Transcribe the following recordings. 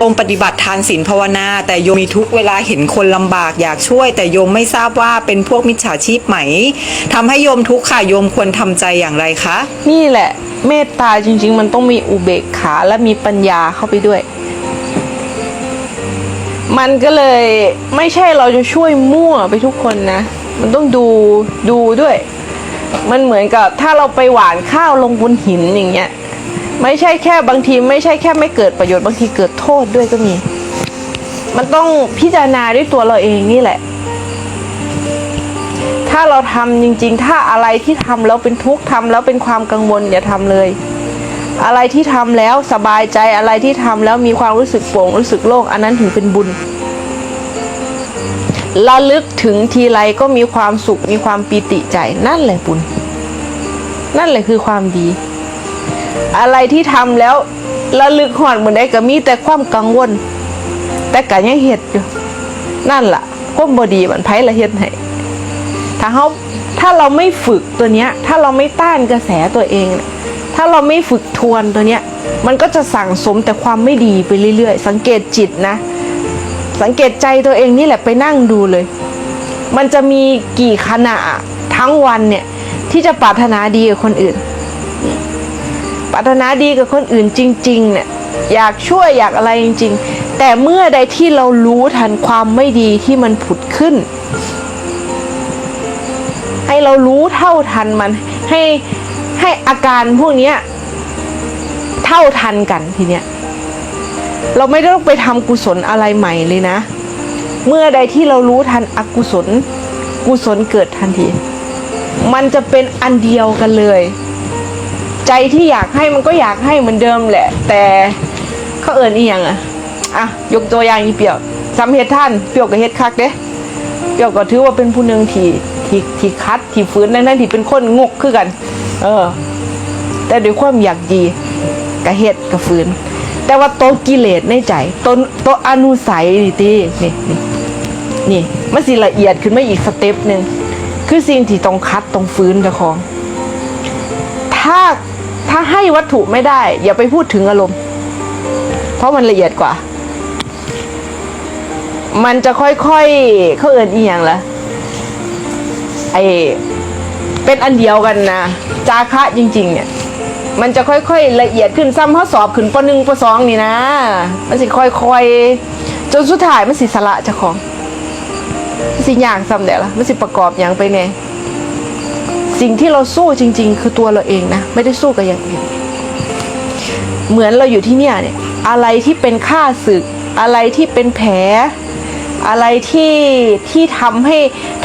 โยมปฏิบัติทานศีลภาวนา แต่โยมมีทุกเวลาเห็นคนลำบากอยากช่วย แต่โยมไม่ทราบว่าเป็นพวกมิจฉาชีพไหมทำให้โยมทุกข์ค่ะโยมควรทำใจอย่างไรคะ นี่แหละ เมตตาจริง ๆ มันต้องมีอุเบกขาและมีปัญญาเข้าไปด้วย มันก็เลยไม่ใช่เราจะช่วยมั่วไปทุกคนนะ มันต้องดูดูด้วย มันเหมือนกับถ้าเราไปหวานข้าวลงบนหินอย่างเงี้ย ไม่ใช่แค่บางทีไม่ใช่แค่ไม่เกิดประโยชน์บางทีเกิดโทษด้วยก็มี มันต้องพิจารณาด้วยตัวเราเองนี่แหละ ถ้าเราทำจริง ๆ ถ้าอะไรที่ทำแล้วเป็นทุกข์ทำแล้วเป็นความกังวลอย่าทำเลย อะไรที่ทำแล้วสบายใจอะไรที่ทำแล้วมีความรู้สึกโปร่งรู้สึกโล่งอันนั้นถึงเป็นบุญระลึกถึงทีไรก็มีความสุขมีความปีติใจนั่นแหละบุญ นั่นแหละคือความดี อะไรที่ทำแล้วระลึกหอดเหมือนได้ก็มีแต่ความกังวล แต่ก็ยังเฮ็ดอยู่ นั่นล่ะก้มบดีมันไพ่ละเฮ็ดให้ถ้าเขาถ้าเราไม่ฝึกตัวเนี้ย ถ้าเราไม่ต้านกระแสตัวเอง ถ้าเราไม่ฝึกทวนตัวเนี้ย มันก็จะสั่งสมแต่ความไม่ดีไปเรื่อยๆ สังเกตจิตนะ สังเกตใจตัวเองนี่แหละไปนั่งดูเลย มันจะมีกี่ขณะทั้งวันเนี่ยที่จะปรารถนาดีกับคนอื่น ปรารถนาดีกับคนอื่นจริงๆเนี่ยอยากช่วยอยากอะไรจริง ๆ แต่เมื่อใดที่เรารู้ทันความไม่ดีที่มันผุดขึ้น ให้เรารู้เท่าทันมัน ให้ให้อาการพวกนี้เท่าทันกันทีเนี้ยเราไม่ต้องไปทำกุศลอะไรใหม่เลยนะ เมื่อใดที่เรารู้ทันอกุศล กุศลเกิดทันที มันจะเป็นอันเดียวกันเลย ใจที่อยากให้มันก็อยากให้เหมือนเดิมแหละ แต่เขาเอิญอีหยังอะอะยกตัวอย่างอีเปียวสำเฮ็ดท่านเปียวกับเฮ็ดคักเด้เปียวก็ถือว่าเป็นผู้หนึ่งที่ที่ที่คัดที่ฝืนนั่นนั่นที่เป็นคนงกคือกัน เออ แต่ด้วยความอยากดีกับเฮ็ดกับฝืนแต่ว่าโตกิเลสในใจโตโตอนุสัยนี่ตินี่นี่นี่มันสิละเอียดขึ้นมาอีกสเต็ปหนึ่งคือสิ่งที่ต้องคัดต้องฟื้นเจ้าของ ถ้า ถ้าให้วัตถุไม่ได้ อย่าไปพูดถึงอารมณ์ เพราะมันละเอียดกว่า มันจะค่อยๆเข้าเอินอียงละไอเป็นอันเดียวกันนะจาคะจริง ๆ เนี่ย มันจะค่อยๆละเอียดขึ้นซ้ำข้อสอบขึ้นปหนึ่งปสองนี่นะ มันสิค่อยๆจนสุดท้ายมันสิสละเจ้าของมันสิยากซ้ำเดี๋ยวละมันสิประกอบอย่างไปเนี่ย สิ่งที่เราสู้จริง ๆ คือตัวเราเองนะ ไม่ได้สู้กับอย่างอื่นเหมือนเราอยู่ที่เนี่ยเนี่ยอะไรที่เป็นค่าศึก อะไรที่เป็นแผล อะไรที่ที่ทำให้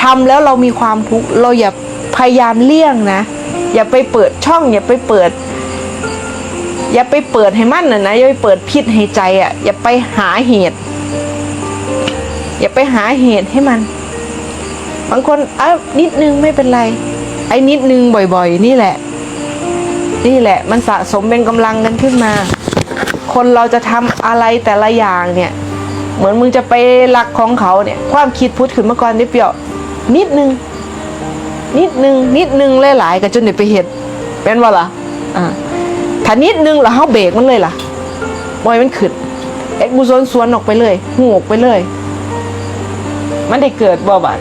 ทำแล้วเรามีความทุกข์เราอย่าพยายามเลี่ยงนะ อย่าไปเปิดช่อง อย่าไปเปิด อย่าไปเปิดให้มันนะนะอย่าไปเปิดพิษให้ใจอะ่ะ อย่าไปหาเหตุ อย่าไปหาเหตุให้มัน บางคนอะนิดนึงไม่เป็นไร ไอ้นิดนึงบ่อยๆ นี่แหละ นี่แหละ มันสะสมเป็นกำลังกันขึ้นมา คนเราจะทำอะไรแต่ละอย่างเนี่ย เหมือนมึงจะไปรักของเขาเนี่ย ความคิดพุทธขึ้นมาก่อนนิดเดียวนิดนึง นิดนึง นิดนึงหลายๆก็จนเดี๋ยวไปเห็ดเป็นว่าล่ะอ่าถ้านิดนึงแล้วเขาเบรกมันเลยล่ะบอยมันขึ้นเอ็กบุซนสวนออกไปเลยหูออกไปเลย มันได้เกิดบ่บาน